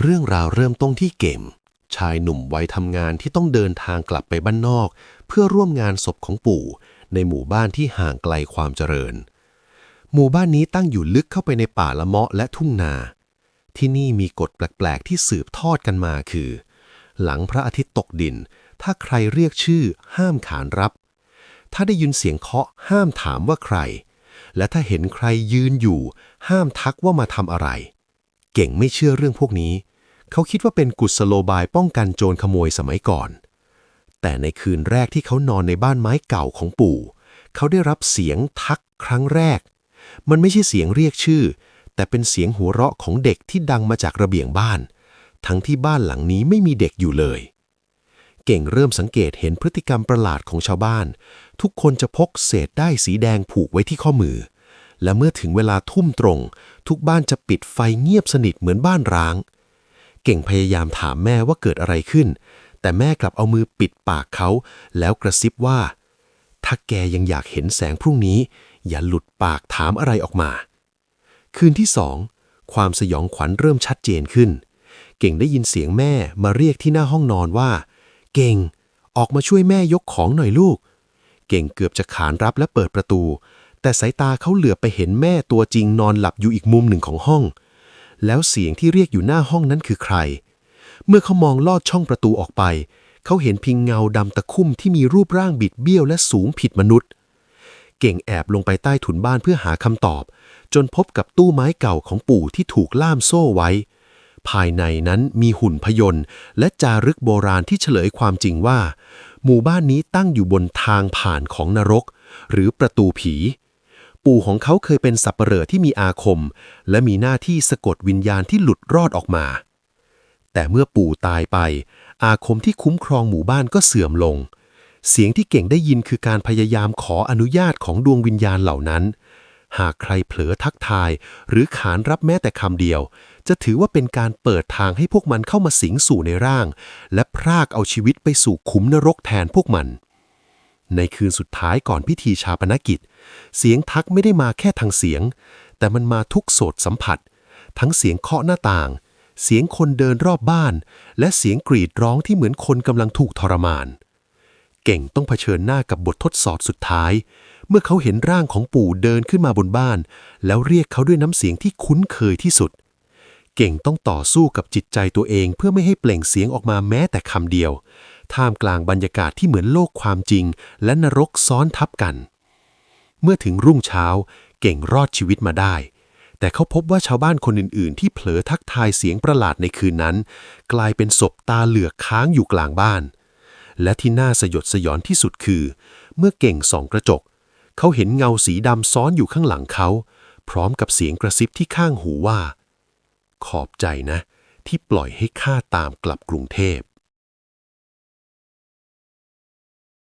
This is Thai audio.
เรื่องราวเริ่มต้นที่เกม ชายหนุ่มวัยทำงานที่ต้องเดินทางกลับไปบ้านนอก เพื่อร่วมงานศพของปู่ ในหมู่บ้านที่ห่างไกลความเจริญ หมู่บ้านนี้ตั้งอยู่ลึกเข้าไปในป่าละเมาะและทุ่งนา ที่นี่มีกฎแปลกๆ ที่สืบทอดกันมาคือ หลังพระอาทิตย์ตกดิน ถ้าใครเรียกชื่อ ห้ามขานรับ ถ้าได้ยินเสียงเคาะห้ามถามว่าใคร และถ้าเห็นใครยืนอยู่ ห้ามทักว่ามาทำอะไร เก่งไม่เชื่อเรื่องพวกนี้ เขาคิดว่าเป็นกุศโลบายป้องกันโจรขโมยสมัยก่อน แต่ในคืนแรกที่เขานอนในบ้านไม้เก่าของปู่ เขาได้รับเสียงทักครั้งแรก มันไม่ใช่เสียงเรียกชื่อ แต่เป็นเสียงหัวเราะของเด็กที่ดังมาจากระเบียงบ้าน ทั้งที่บ้านหลังนี้ไม่มีเด็กอยู่เลย เก่งเริ่มสังเกตเห็นพฤติกรรมประหลาดของชาวบ้าน ทุกคนจะพกเศษได้สีแดงผูกไว้ที่ข้อมือ และเมื่อถึงเวลาทุ่มตรง ทุกบ้านจะปิดไฟเงียบสนิทเหมือนบ้านร้าง เก่งพยายามถามแม่ว่าเกิดอะไรขึ้น แต่แม่กลับเอามือปิดปากเขา แล้วกระซิบว่า ถ้าแกยังอยากเห็นแสงพรุ่งนี้ อย่าหลุดปากถามอะไรออกมา คืนที่สองความสยองขวัญเริ่มชัดเจนขึ้น เก่งได้ยินเสียงแม่มาเรียกที่หน้าห้องนอนว่า เก่ง ออกมาช่วยแม่ยกของหน่อยลูก เก่งเกือบจะขานรับและเปิดประตู แต่สายตาเขาเหลือบไปเห็นแม่ตัวจริงนอนหลับอยู่อีกมุมหนึ่งของห้อง แล้วเสียงที่เรียกอยู่หน้าห้องนั้นคือใคร เมื่อเขามองลอดช่องประตูออกไป เขาเห็นพิงเงาดำตะคุ่มที่มีรูปร่างบิดเบี้ยวและสูงผิดมนุษย์ เก่งแอบลงไปใต้ถุนบ้านเพื่อหาคำตอบ จนพบกับตู้ไม้เก่าของปู่ที่ถูกล่ามโซ่ไว้ ภายในนั้นมีหุ่นพยนต์และจารึกโบราณที่เฉลยความจริงว่า หมู่บ้านนี้ตั้งอยู่บนทางผ่านของนรก หรือประตูผี ปู่ของเขาเคยเป็นสับเปลอที่มีอาคม และมีหน้าที่สะกดวิญญาณที่หลุดรอดออกมา แต่เมื่อปู่ตายไป อาคมที่คุ้มครองหมู่บ้านก็เสื่อมลง เสียงที่เก่งได้ยินคือการพยายามขออนุญาตของดวงวิญญาณเหล่านั้น หากใครเผลอทักทาย หรือขานรับแม้แต่คำเดียว จะถือว่าเป็นการเปิดทางให้พวกมันเข้ามาสิงสู่ในร่าง และพรากเอาชีวิตไปสู่ขุมนรกแทนพวกมัน ในคืนสุดท้ายก่อนพิธีชาปนกิจ เสียงทักไม่ได้มาแค่ทางเสียง แต่มันมาทุกโสดสัมผัส ทั้งเสียงเคาะหน้าต่าง เสียงคนเดินรอบบ้าน และเสียงกรีดร้องที่เหมือนคนกำลังถูกทรมาน เก่งต้องเผชิญหน้ากับบททดสอบสุดท้าย เมื่อเขาเห็นร่างของปู่เดินขึ้นมาบนบ้าน แล้วเรียกเขาด้วยน้ำเสียงที่คุ้นเคยที่สุด เก่งต้องต่อสู้กับจิตใจตัวเองเพื่อไม่ให้เปล่งเสียงออกมาแม้แต่คำเดียว ท่ามกลางบรรยากาศที่เหมือนโลกความจริง และนรกซ้อนทับกัน เมื่อถึงรุ่งเช้า เก่งรอดชีวิตมาได้ แต่เขาพบว่าชาวบ้านคนอื่นๆ ที่เผลอทักทายเสียงประหลาดในคืนนั้น กลายเป็นศพตาเหลือกค้างอยู่กลางบ้าน และที่น่าสยดสยองที่สุดคือ เมื่อเก่งส่องกระจก เขาเห็นเงาสีดำซ้อนอยู่ข้างหลังเขา พร้อมกับเสียงกระซิบที่ข้างหูว่า ขอบใจนะ ที่ปล่อยให้ข้าตามกลับกรุงเทพ